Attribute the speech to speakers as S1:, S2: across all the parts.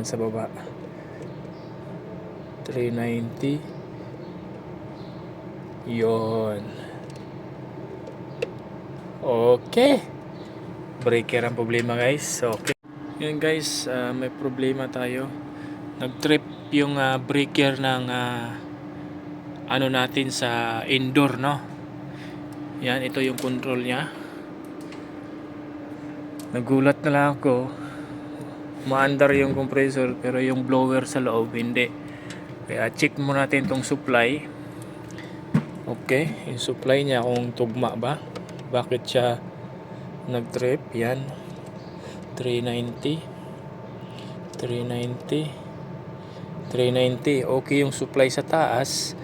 S1: magkaanuhan sa baba. 390. Yon. Okay. Breaker ang problema guys. Okay. Yan guys, ah, may problema tayo. Nag-trip yung ah, breaker ng ah, ano natin sa indoor, no? Yan, ito yung control niya. Nagulat na lang ako. Maandar yung compressor pero yung blower sa loob hindi. Kaya check mo natin tong supply. Okay, yung supply niya kung tugma ba. Bakit siya nag-trip? Yan. 390. 390. 390. Okay yung supply sa taas.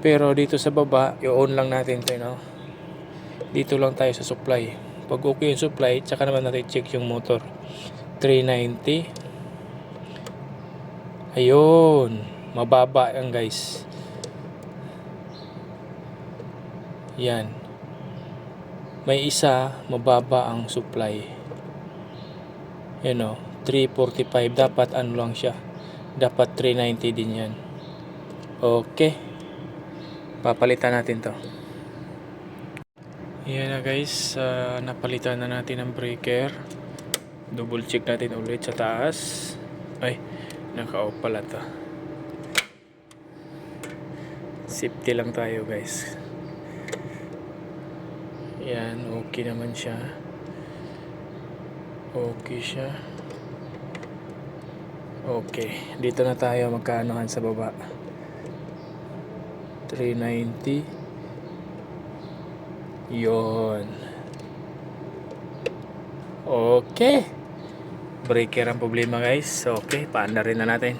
S1: Pero dito sa baba, i-on lang natin to, no? Dito lang tayo sa supply. Pag okay yung supply, tsaka naman natin check yung motor. 390. Ayun. Mababa yan guys. Yan. May isa, mababa ang supply. Yan o. 345. Dapat ano lang siya. Dapat 390 din yan. Okay. Papalitan natin to. Yan na guys, ah, napalitan na natin ang breaker. Double check natin ulit sa taas. Ay, naka-off pala to. Safety lang tayo guys. Yan, okay naman siya. Okay siya. Okay, dito na tayo magkaanuhan sa baba. 390. Yon. Okay. Breaker ang problema guys. Okay, paanda rin na natin.